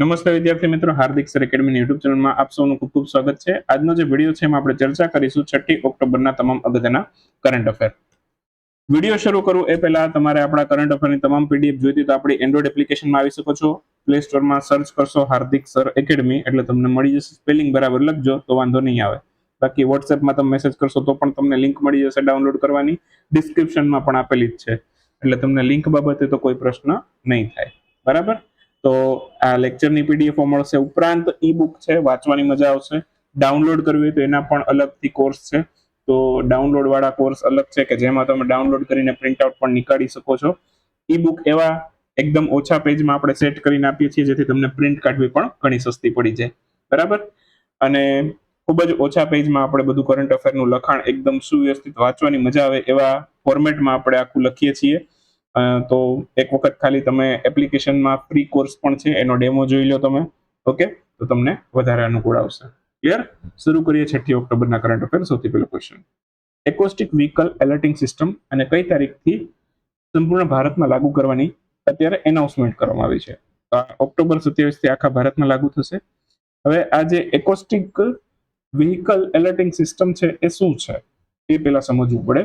નમસ્તે વિદ્યાર્થી મિત્રો, હાર્દિક સર એકેડમી યુટ્યુબ ચેનલમાં આપ સૌનું ખૂબ ખૂબ સ્વાગત છે. આજનો જે વીડિયો છે એમાં આપણે ચર્ચા કરીશું છઠ્ઠી ઓક્ટોબરના તમામ અગત્યના કરંટ અફેર વીડિયો શરૂ કરું એ પહેલા તમારે આપણા કરંટ અફેરની તમામ પીડીએફ જોઈતી તો આપણી એન્ડ્રોઈડ એપ્લિકેશનમાં આવી શકો છો. પ્લે સ્ટોરમાં સર્ચ કરશો હાર્દિક સર એકેડમી એટલે તમને મળી જશે સ્પેલિંગ બરાબર લખજો તો વાંધો નહીં આવે. બાકી વોટ્સએપમાં તમે મેસેજ કરશો તો પણ તમને લિંક મળી જશે ડાઉનલોડ કરવાની. ડિસ્ક્રિપ્શનમાં પણ આપેલી જ છે. એટલે તમને લિંક બાબતે તો કોઈ પ્રશ્ન નહીં થાય. બરાબર? તો આ લેક્ચરની પીડીએફો મળશે. ઉપરાંત ઈ બુક છે, વાંચવાની મજા આવશે. ડાઉનલોડ કરવી હોય તો એના પણ અલગથી કોર્સ છે. તો ડાઉનલોડ વાળા કોર્સ અલગ છે કે જેમાં તમે ડાઉનલોડ કરીને પ્રિન્ટ આઉટ પણ નીકાળી શકો છો. ઈ બુક એવા એકદમ ઓછા પેજમાં આપણે સેટ કરીને આપીએ છીએ જેથી તમને પ્રિન્ટ કાઢવી પણ ઘણી સસ્તી પડી જાય. બરાબર? અને ખૂબ જ ઓછા પેજમાં આપણે બધું કરંટ અફેરનું લખાણ એકદમ સુવ્યવસ્થિત વાંચવાની મજા આવે એવા ફોર્મેટમાં આપણે આખું લખીએ છીએ. તો એક વખત ખાલી તમે એપ્લિકેશનમાં ફ્રી કોર્સ પણ છે, એનો ડેમો જોઈ લો તમે ઓકે તો તમને વધારે અનુકૂળ આવશે. ક્લિયર શરૂ કરીએ છઠ્ઠી ઓક્ટોબરના કરંટ અફેર સૌથી પહેલો question acoustic vehicle alerting system અને કઈ તારીખથી સંપૂર્ણ ભારતમાં લાગુ કરવાની અત્યારે એનાઉન્સમેન્ટ કરવામાં આવી છે. ઓક્ટોબર સત્યાવીસથી આખા ભારતમાં લાગુ થશે. હવે આ જે એકોસ્ટિક વ્હીકલ એલર્ટિંગ સિસ્ટમ છે, એ શું છે? એ પહેલા સમજવું પડે.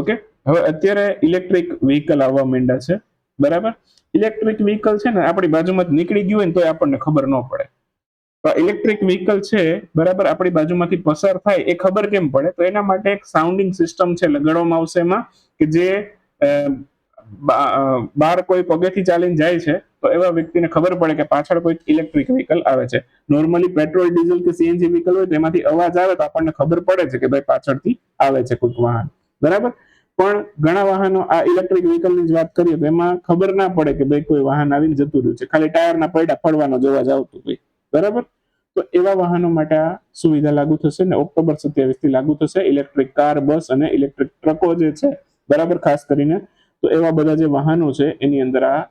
ઓકે? હવે અત્યારે ઇલેક્ટ્રિક વ્હીકલ આવવા માંડ્યા છે. બરાબર? ઇલેક્ટ્રિક વ્હીકલ છે ને, આપણી બાજુમાં નીકળી ગયું હોય ને તો આપણને ખબર ન પડે. ઇલેક્ટ્રિક વ્હીકલ છે, બરાબર? આપણી બાજુમાંથી પસાર થાય, એ ખબર કેમ પડે? તો એના માટે એક સાઉન્ડિંગ સિસ્ટમ છે, લગાડવામાં આવશે એમાં, કે જે બહાર કોઈ પગેથી ચાલીને જાય છે, તો એવા વ્યક્તિને ખબર પડે કે પાછળ કોઈ ઇલેક્ટ્રિક વ્હીકલ આવે છે. નોર્મલી પેટ્રોલ ડીઝલ કે સીએનજી વ્હીકલ હોય તો એમાંથી અવાજ આવે તો આપણને ખબર પડે છે કે ભાઈ પાછળથી આવે છે કોઈક વાહન. બરાબર? પણ ઘણા વાહનો આ ઇલેક્ટ્રિક વ્હીકલની જ વાત કરીએ તો એમાં ખબર ના પડે કે ભાઈ કોઈ વાહન આવીને જતું રહ્યું છે. ખાલી ટાયરના પૈડા ફળવાનો જ આવતું આવતો હોય બરાબર? તો એવા વાહનો માટે આ સુવિધા લાગુ થશે ને ઓક્ટોબર સત્યાવીસથી લાગુ થશે. ઇલેક્ટ્રિક કાર બસ અને ઇલેક્ટ્રિક ટ્રકો જે છે, બરાબર ખાસ કરીને, તો એવા બધા જે વાહનો છે, એની અંદર આ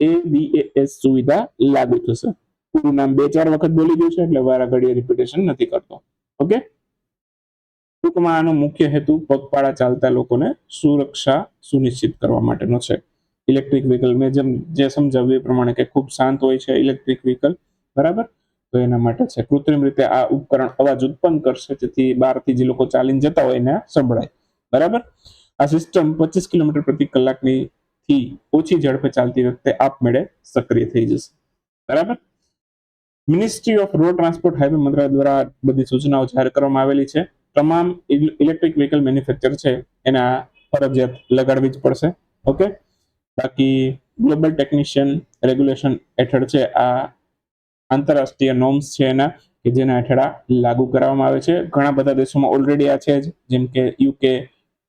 એવીએએસ સુવિધા લાગુ થશે. પૂરું નામ બે ચાર વખત બોલી ગયું છે, એટલે વારા ઘડીએ રિપીટેશન નથી કરતો. ઓકે ટૂંકમાં આનો મુખ્ય હેતુ પગપાળા ચાલતા લોકોને સુરક્ષા સુનિશ્ચિત કરવા માટેનો છે. ઇલેક્ટ્રિક વ્હીકલ મેં જેમ જે સમજાવ્યું એ પ્રમાણે કે ખૂબ શાંત હોય છે ઇલેક્ટ્રિક વ્હીકલ, બરાબર? તો એના માટે છે. કૃત્રિમ રીતે આ ઉપકરણ અવાજ ઉત્પન્ન કરશે, જેથી બહારથી જે લોકો ચાલીને જતા હોય એને સંભળાય. બરાબર? આ સિસ્ટમ પચીસ કિલોમીટર પ્રતિ કલાકની થી ઓછી ઝડપે ચાલતી વખતે આપમેળે સક્રિય થઈ જશે. બરાબર? Ministry of road transport highway મંત્રાલય દ્વારા બધી સૂચનાઓ જાહેર કરવામાં આવેલી છે. તમામ ઇલેક્ટ્રિક વ્હીકલ મેન્યુફેક્ચર છે, એના ફરજિયાત લગાડવી જ પડશે. ઓકે બાકી ગ્લોબલ ટેકનિશિયન રેગ્યુલેશન હેઠળ છે, આ આંતરરાષ્ટ્રીય નોર્મ્સ છે એના, કે જેના હેઠળ આ લાગુ કરવામાં આવે છે. ઘણા બધા દેશોમાં ઓલરેડી આ છે જ, જેમ કે UK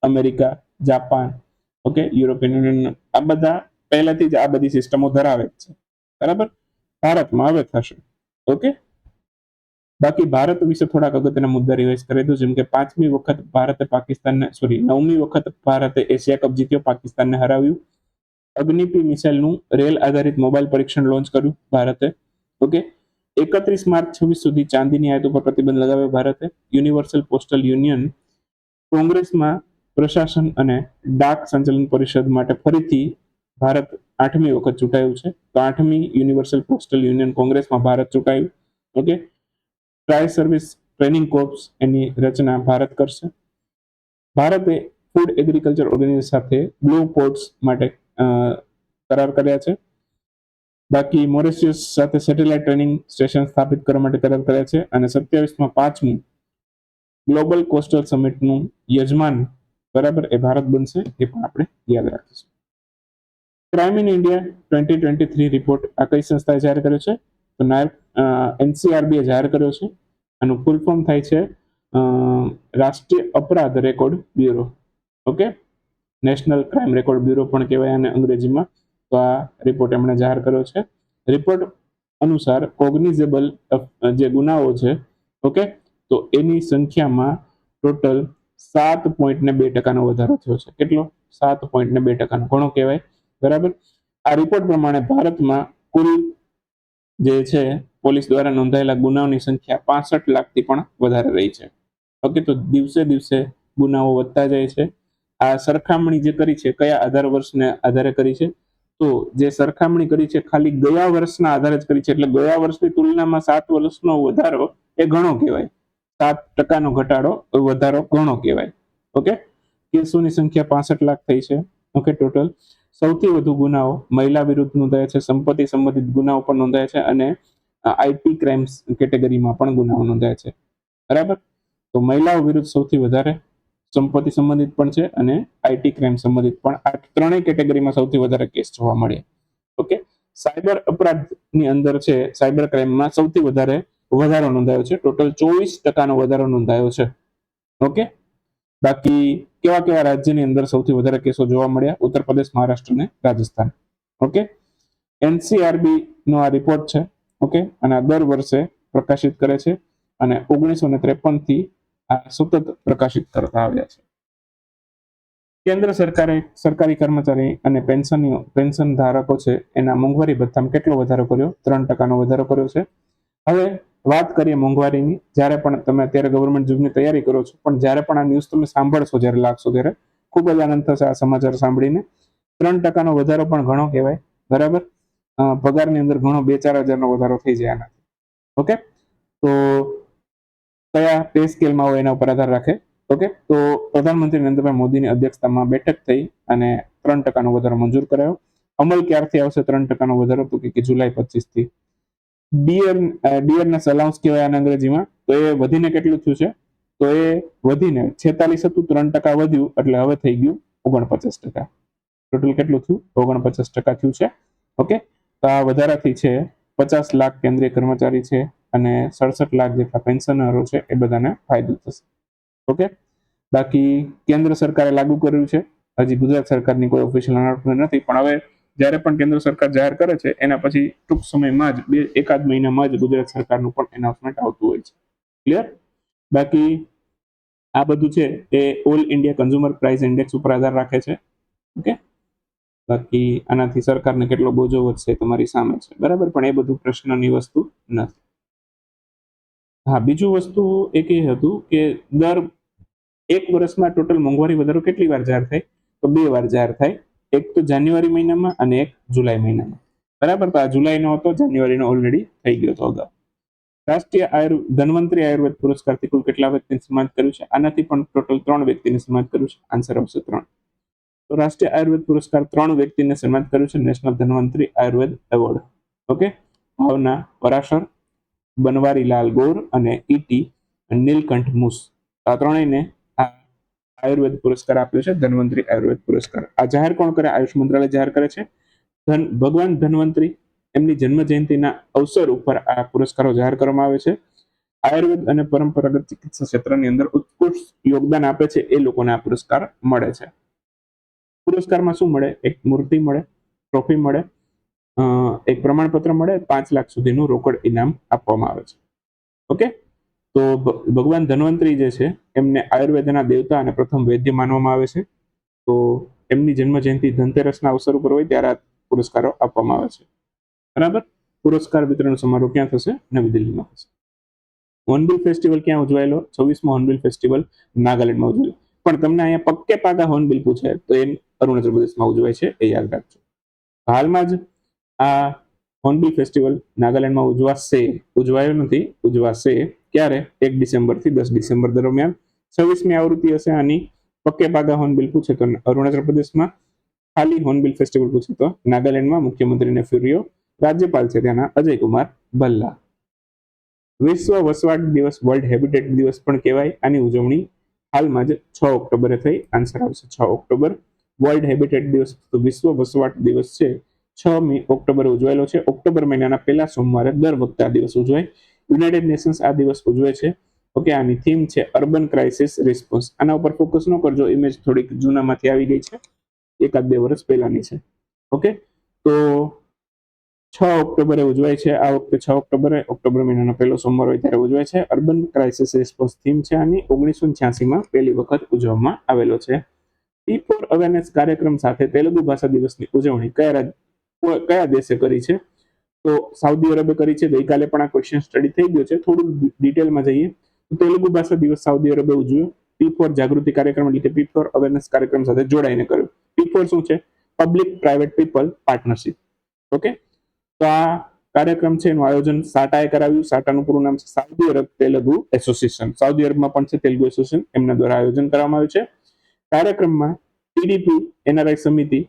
America Japan okay European Union આ બધા પહેલાથી જ આ બધી સિસ્ટમો ધરાવે છે. બરાબર? ભારતમાં હવે થશે ઓકે બાકી ભારત વિશે થોડાક અગત્યના મુદ્દા રિવાઇઝ કરી દઉં, જેમ કે પાંચમી વખત ભારતે પાકિસ્તાનને સોરી નવમી વખત ભારતે એશિયા કપ જીત્યો, પાકિસ્તાનને હરાવ્યું. અગ્નિપી મિસાઇલનું રેલ આધારિત મોબાઈલ પરીક્ષણ લોન્ચ કર્યું ભારતે. ઓકે? એકત્રીસ માર્ચ છવ્વીસ સુધી ચાંદીની આયાત ઉપર પ્રતિબંધ લગાવ્યો ભારતે. યુનિવર્સલ પોસ્ટલ યુનિયન કોંગ્રેસમાં પ્રશાસન અને ડાક સંચાલન પરિષદ માટે ફરીથી ભારત આઠમી વખત ચૂંટાયું છે. તો આઠમી યુનિવર્સલ પોસ્ટલ યુનિયન કોંગ્રેસમાં Bharat ચૂંટાયું. Okay? Tri service training corps એની રચના ભારત કરશે. ભારતે ફૂડ એગ્રીકલ્ચર ઓર્ગેનાઇઝેશન સાથે બ્લુ પોર્ટ્સ માટે કરાર કર્યા છે. બાકી મોરેશિયસ સાથે સેટેલાઇટ ટ્રેનિંગ સ્ટેશન સ્થાપિત કરવા માટે કરાર કર્યા છે અને સત્યાવીસમાં પાંચમું ગ્લોબલ કોસ્ટલ સમિટનું યજમાન બરાબર એ ભારત બનશે એ પણ આપણે યાદ રાખીશું. Crime in India twenty twenty three report આ કઈ સંસ્થાએ જાહેર કર્યો છે? તો નાયબ એનસીઆરબીએ જાહેર કર્યો છે આનું ફૂલ ફોર્મ થાય છે રાષ્ટ્રીય અપરાધ record bureau. Okay? National crime record bureau પણ કહેવાય આને અંગ્રેજીમાં. તો આ રિપોર્ટ એમણે જાહેર કર્યો છે. રિપોર્ટ અનુસાર કોગ્નિઝેબલ જે ગુનાઓ છે, ઓકે? તો એની સંખ્યામાં ટોટલ સાત પોઈન્ટ ને બે ટકાનો વધારો થયો છે. કેટલો? સાત પોઈન્ટ ને બે ટકાનો. ઘણો કહેવાય. બરાબર? આ રિપોર્ટ પ્રમાણે ભારતમાં કુલ જે છે, પોલીસ દ્વારા નોંધાયેલા ગુનાઓની સંખ્યા પાસઠ લાખથી પણ વધારે રહી છે. ઓકે, તો દિવસે દિવસે ગુનાઓ વધતા જાય છે. આ સરખામણી જે કરી છે, કયા આધાર વર્ષને આધારે કરી છે? તો જે સરખામણી કરી છે, ખાલી ગયા વર્ષના આધારે જ કરી છે. એટલે ગયા વર્ષની તુલનામાં સાત વર્ષનો વધારો એ ઘણો કહેવાય. સાત ટકાનો ઘટાડો વધારો ઘણો કહેવાય. ઓકે, કેસોની સંખ્યા પાસઠ લાખ થઈ છે. ઓકે, ટોટલ સૌથી વધુ ગુનાઓ મહિલા વિરુદ્ધ નોંધાયા છે, સંપત્તિ સંબંધિત ગુનાઓ પણ નોંધાયા છે અને આઈટી ક્રાઇમ્સ કેટેગરીમાં પણ ગુનાઓ નોંધાયા છે. બરાબર? તો મહિલાઓ વિરુદ્ધ સૌથી વધારે સંપત્તિ સંબંધિત પણ છે અને આઈટી ક્રાઇમ સંબંધિત પણ આ ત્રણેય કેટેગરીમાં સૌથી વધારે કેસ જોવા મળે ઓકે? સાયબર અપરાધની અંદર છે, સાયબર ક્રાઇમમાં સૌથી વધારે વધારો નોંધાયો છે. ટોટલ ચોવીસ ટકાનો વધારો નોંધાયો છે. ઓકે? બાકી કેવા કેવા રાજ્યની અંદર સૌથી વધારે કેસો જોવા મળ્યા? ઉત્તર પ્રદેશ, મહારાષ્ટ્ર અને રાજસ્થાન. ઓકે? એનસીઆરબી નો આ રિપોર્ટ છે. ઓકે? અને આ દર વર્ષે પ્રકાશિત કરે છે. અને ઓગણીસો ને ત્રેપનથી આ સતત પ્રકાશિત કરતા આવ્યા છે. કેન્દ્ર સરકારે સરકારી કર્મચારી અને પેન્શનીઓ, પેન્શન ધારકો છે એના મોંઘવારી ભથ્થામાં કેટલો વધારો કર્યો? ત્રણ ટકાનો વધારો કર્યો છે. હવે વાત કરીએ મોંઘવારીની, જ્યારે પણ તમે અત્યારે ગવર્મેન્ટ જોબની તૈયારી કરો છો, પણ જ્યારે પણ આ ન્યૂઝ તમે સાંભળશો, જ્યારે લાગશો ત્યારે ખૂબ જ આનંદ થશે આ સમાચાર સાંભળીને. ત્રણ ટકાનો વધારો પણ ઘણો કહેવાય, બરાબર? પગારની અંદર ઘણો બે ચાર હજારનો વધારો થઈ જાય આનાથી. ઓકે? તો કયા પે સ્કેલમાં હોય એના ઉપર આધાર રાખે. ઓકે? તો પ્રધાનમંત્રી નરેન્દ્રભાઈ મોદીની અધ્યક્ષતામાં બેઠક થઈ અને ત્રણ ટકાનો વધારો મંજૂર કરાયો. અમલ ક્યારથી આવશે ત્રણ ટકાનો વધારો તો કે જુલાઈ પચીસથી ડિયર ડિયરનેસ અલાઉન્સ કહેવાય આને અંગ્રેજીમાં, તો એ વધીને કેટલું થયું છે? તો એ વધીને છેતાલીસ હતું, ત્રણ ટકા વધ્યું, એટલે હવે થઈ ગયું ઓગણપચાસ ટકા. ટોટલ કેટલું થયું? ઓગણપચાસ ટકા થયું છે. ઓકે તો આ વધારાથી છે, પચાસ લાખ કેન્દ્રીય કર્મચારી છે અને સડસઠ લાખ જેટલા પેન્શનરો છે, એ બધાને ફાયદો થશે. ઓકે બાકી કેન્દ્ર સરકારે લાગુ કર્યું છે. હજી ગુજરાત સરકારની કોઈ ઓફિશિયલ અનાઉન્સમેન્ટ નથી, પણ હવે જ્યારે પણ કેન્દ્ર સરકાર જાહેર કરે છે, એના પછી ટૂંક સમયમાં જ બે, એકાદ મહિનામાં જ ગુજરાત સરકારનું પણ એનાઉન્સમેન્ટ આવતું હોય છે. ક્લિયર બાકી આ બધું છે, એ all India consumer price index ઉપર આધાર રાખે છે. ઓકે બાકી આનાથી સરકારને કેટલો બોજો વધશે તમારી સામે છે. બરાબર? પણ એ બધું પ્રશ્નની વસ્તુ નથી. હા, બીજું વસ્તુ એક એ હતું કે દર એક વર્ષમાં ટોટલ મોંઘવારી વધારો કેટલી વાર જાહેર થાય? તો બે વાર જાહેર થાય. એક તો જાન્યુઆરી મહિનામાં અને એક જુલાઈ મહિનામાં. બરાબર? તો આ જુલાઈનો હતો, જાન્યુઆરીનો ઓલરેડી થઈ ગયો હતો અગાઉ. રાષ્ટ્રીય આયુર્, ધન્વંતરી આયુર્વેદ પુરસ્કારથી કુલ કેટલા વ્યક્તિને સન્માનિત કર્યું છે? આનાથી પણ ટોટલ ત્રણ વ્યક્તિને સન્માનિત કર્યું છે. આન્સર આવશે ત્રણ. તો રાષ્ટ્રીય આયુર્વેદ પુરસ્કાર ત્રણ વ્યક્તિને સન્માનિત કર્યું છે national Dhanvantari Ayurveda award okay Bhavna Parashar Banwarilal Gaur અને ઈટી નીલકંઠ મુસ. આ ત્રણેયને આયુર્વેદ પુરસ્કાર આપ્યો છે, ધન્વંતરી આયુર્વેદ પુરસ્કાર. આ જાહેર કોણ કરે? આયુષ મંત્રાલય જાહેર કરે છે. ધન, ભગવાન ધન્વંતરી એમની જન્મ જયંતિના અવસર ઉપર આ પુરસ્કારો જાહેર કરવામાં આવે છે. આયુર્વેદ અને પરંપરાગત ચિકિત્સા ક્ષેત્રની અંદર ઉત્કૃષ્ટ યોગદાન આપે છે, એ લોકોને આ પુરસ્કાર મળે છે. પુરસ્કારમાં શું મળે? એક મૂર્તિ મળે, ટ્રોફી મળે એક પ્રમાણપત્ર મળે, પાંચ લાખ સુધીનું રોકડ ઇનામ આપવામાં આવે છે. ઓકે? તો ભગવાન ધન્વંતરી જે છે, એમને આયુર્વેદના દેવતા અને પ્રથમ વૈદ્ય માનવામાં આવે છે. તો એમની જન્મ જયંતિ ધનતેરસના અવસર ઉપર હોય ત્યારે આ પુરસ્કારો આપવામાં આવે છે. બરાબર? પુરસ્કાર વિતરણ સમારોહ ક્યાં થશે? નવી દિલ્હીમાં થશે. હોર્નબિલ ફેસ્ટિવલ ક્યાં ઉજવાયેલો? છવ્વીસમો હોર્નબિલ ફેસ્ટિવલ નાગાલેન્ડમાં ઉજવાયેલો. પણ તમને અહીંયા પક્કે પાકા હોર્નબિલ પૂછે તો એમ અરુણાચલ પ્રદેશમાં ઉજવાય છે, એ યાદ રાખજો. હાલમાં જ આ હોર્નબિલ ફેસ્ટિવલ નાગાલેન્ડમાં ઉજવાશે, ઉજવાયો નથી, ઉજવાશે. ક્યારે એક ડિસેમ્બરથી દસ ડિસેમ્બર દરમિયાન, છવ્વીસમી આવૃત્તિ હશે આની પક્કે પાગા હોર્નબિલ પૂછે તો અરુણાચલ પ્રદેશમાં, ખાલી હોર્નબિલ ફેસ્ટિવલ પૂછે તો નાગાલેન્ડમાં મુખ્યમંત્રીને ફ્યુરિયો રાજ્યપાલ છે ત્યાંના અજયકુમાર ભલ્લા. વિશ્વ વસવાટ દિવસ, વર્લ્ડ હેબિટેટ દિવસ પણ કહેવાય. આની ઉજવણી હાલમાં જ છ ઓક્ટોબરે થઈ. આન્સર આવશે છ ઓક્ટોબર. વર્લ્ડ હેબિટેટ દિવસ તો વિશ્વ વસવાટ દિવસ છે. છ મી ઓક્ટોબરે ઉજવાયેલો છે. ઓક્ટોબર મહિનાના પહેલા સોમવારે દર વખતે આ દિવસ ઉજવાય. યુનાઇટેડ નેશન્સ આ દિવસ ઉજવે છે. ઓકે આની થીમ છે અર્બન ક્રાઇસિસ રિસ્પોન્સ આના ઉપર ફોકસ ન કરજો ઇમેજ થોડીક જૂનામાંથી આવી ગઈ છે. એકાદ બે વર્ષ પહેલાની છે. ઓકે તો છ ઓક્ટોબરે ઉજવાય છે. આ વખતે છ ઓક્ટોબરે, ઓક્ટોબર મહિનાનો પહેલો સોમવાર હોય ત્યારે ઉજવાય છે. અર્બન ક્રાઇસિસ રિસ્પોન્સ થીમ છે આની. ઓગણીસો છ્યાસીમાં પહેલી વખત ઉજવવામાં આવેલો છે. ટી ફોર અવેરનેસ કાર્યક્રમ સાથે તેલુગુ ભાષા દિવસની ઉજવણી કયા કયા દેશે કરી છે? તો સાઉદી અરબે કરી છે. ગઈકાલે પણ આ ક્વેશ્ચન સ્ટડી થઈ ગયો છે. થોડું ડિટેલમાં જઈએ. તો તેલુગુ ભાષા દિવસ સાઉદી અરબે ઉજવ્યો. પી ફોર જાગૃતિ કાર્યક્રમ એટલે કે પી ફોર અવેરનેસ કાર્યક્રમ સાથે જોડાઈને કર્યો. પી ફોર શું છે? Public private people partnership okay તો આ કાર્યક્રમ છે. એનું આયોજન સાટાએ કરાવ્યું. સાટાનું પૂરું નામ છે Saudi Arab Telugu association. Saudi અરબમાં પણ છે તેલુગુ એસોસિએશન. એમના દ્વારા આયોજન કરવામાં આવ્યું છે. કાર્યક્રમમાં ટીડીપી એનઆરઆઈ સમિતિ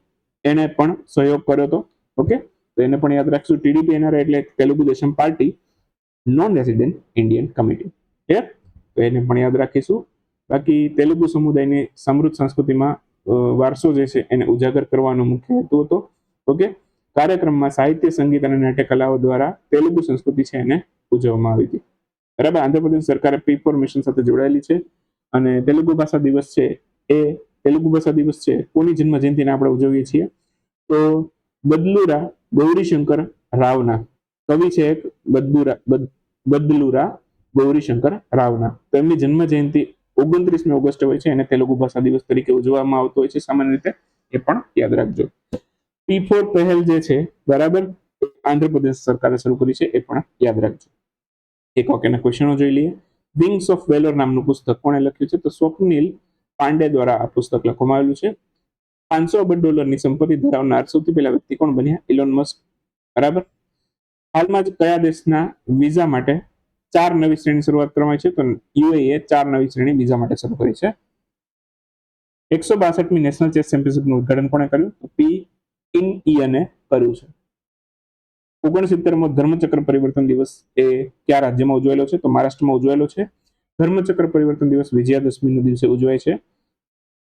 એને પણ સહયોગ કર્યો હતો. ઓકે તો એને પણ યાદ રાખશું. ટીડીપી એનઆર એટલે Telugu Desam party non resident Indian committee clear તો એને પણ યાદ રાખીશું. બાકી તેલુગુ સમુદાયની સમૃદ્ધ સંસ્કૃતિમાં વારસો જે છે એને ઉજાગર કરવાનો મુખ્ય હેતુ હતો. ઓકે? કાર્યક્રમમાં સાહિત્ય, સંગીત અને નાટ્ય કલાઓ દ્વારા તેલુગુ સંસ્કૃતિ છે એને ઉજવવામાં આવી હતી. બરાબર? આંધ્રપ્રદેશ સરકારે પી મિશન સાથે જોડાયેલી છે. અને તેલુગુ ભાષા દિવસ છે એ તેલુગુ ભાષા દિવસ છે, કોની જન્મ જયંતિને આપણે ઉજવીએ છીએ? તો બદલુરા ગૌરીશંકર રાવના. કવિ છે એક બદલુરા બદલુરા ગૌરીશંકર રાવના. તો એમની જન્મ જયંતિ ઓગણત્રીસમી ઓગસ્ટ હોય છે એને તેલુગુ ભાષા દિવસ તરીકે ઉજવવામાં આવતો હોય છે. સામાન્ય રીતે એ પણ યાદ રાખજો. પી ફોર પહેલ જે છે, બરાબર? આંધ્રપ્રદેશ સરકારે શરૂ કરી છે, એ પણ યાદ રાખજો. એક ઓકેના ક્વેશ્ચનો જોઈ લઈએ. વિંગ્સ ઓફ વેલોર નામનું પુસ્તક કોણે લખ્યું છે? તો સ્વપ્નિલ પાંડે દ્વારા આ પુસ્તક લખવામાં આવેલું છે. પાંચસો અબજ ડોલરની સંપત્તિ ધરાવનાર સૌથી પહેલા વ્યક્તિ કોણ બન્યા? ઇલોન મસ્ક બરાબર? હાલમાં જ કયા દેશના વિઝા માટે ચાર નવી શ્રેણી શરૂઆત કરવામાં છે? તો યુએએ ચાર નવી શ્રેણી વિઝા માટે શરૂ કરી છે. એકસો બાસઠમી નેશનલ ચેસ ચેમ્પિયનશિપનું ઉદઘાટન કોણે કર્યું? તો પી ઇન ઇયને કર્યું છે. ઓગણસિત્તેરમો ધર્મચક્ર પરિવર્તન દિવસ એ કયા રાજ્યમાં ઉજવાયેલો છે? તો મહારાષ્ટ્રમાં ઉજવાયેલો છે. ધર્મચક્ર પરિવર્તન દિવસ વિજયાદશમીના દિવસે ઉજવાય છે.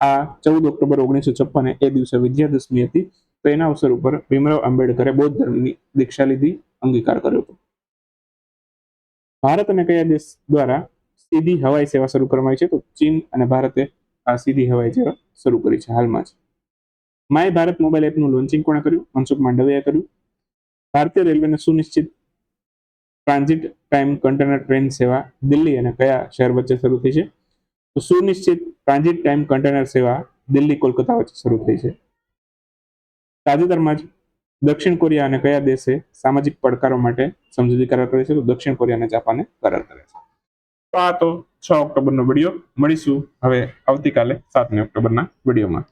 આ ચૌદ ઓક્ટોબર ઓગણીસો છપ્પને એ દિવસે વિજયાદશમી હતી. તો એના અવસર ઉપર ભીમરાવ આંબેડકરે બૌદ્ધ ધર્મની દીક્ષા લીધી, અંગીકાર કર્યો હતો. ભારત અને કયા દેશ દ્વારા સીધી હવાઈ સેવા શરૂ કરવામાં આવી છે? તો ચીન અને ભારતે આ સીધી હવાઈ સેવા શરૂ કરી છે હાલમાં જ. માય ભારત મોબાઈલ એપનું લોન્ચિંગ કોણે કર્યું? મનસુખ માંડવિયાએ કર્યું. ભારતીય રેલવેને સુનિશ્ચિત ટ્રાન્ઝિટ ટાઈમ કન્ટેનર ટ્રેન સેવા દિલ્હી અને કયા શહેર વચ્ચે શરૂ થઈ છે? તો સુનિશ્ચિત ટ્રાન્ઝિટ ટાઈમ કન્ટેનર સેવા દિલ્હી, કોલકાતા વચ્ચે શરૂ થઈ છે. તાજેતરમાં જ દક્ષિણ કોરિયા અને કયા દેશે સામાજિક પડકારો માટે સમજૂતી કરાર કરે છે તો દક્ષિણ કોરિયા અને જાપાને કરાર કરે છે. તો આ તો છ ઓક્ટોબરનો વીડિયો. મળીશું હવે આવતીકાલે સાતમી ઓક્ટોબરના વિડીયોમાં.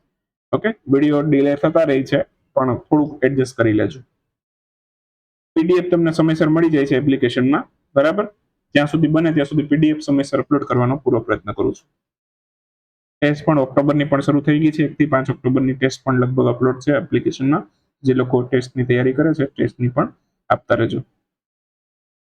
ઓકે? વીડિયો ડિલે થતા રહી છે, પણ થોડુંક એડજસ્ટ કરી લેજો. પીડીએફ તમને સમયસર મળી જાય છે એપ્લિકેશનમાં બરાબર? જ્યાં સુધી બને, ત્યાં સુધી પીડીએફ સમયસર અપલોડ કરવાનો પૂરો પ્રયત્ન કરું છું. ટેસ્ટ પણ ઓક્ટોબરની પણ શરૂ થઈ ગઈ છે. એકથી પાંચ ઓક્ટોબરની ટેસ્ટ પણ લગભગ અપલોડ છે એપ્લિકેશનમાં જે લોકો ટેસ્ટની તૈયારી કરે છે ટેસ્ટની પણ આપતા રહેજો.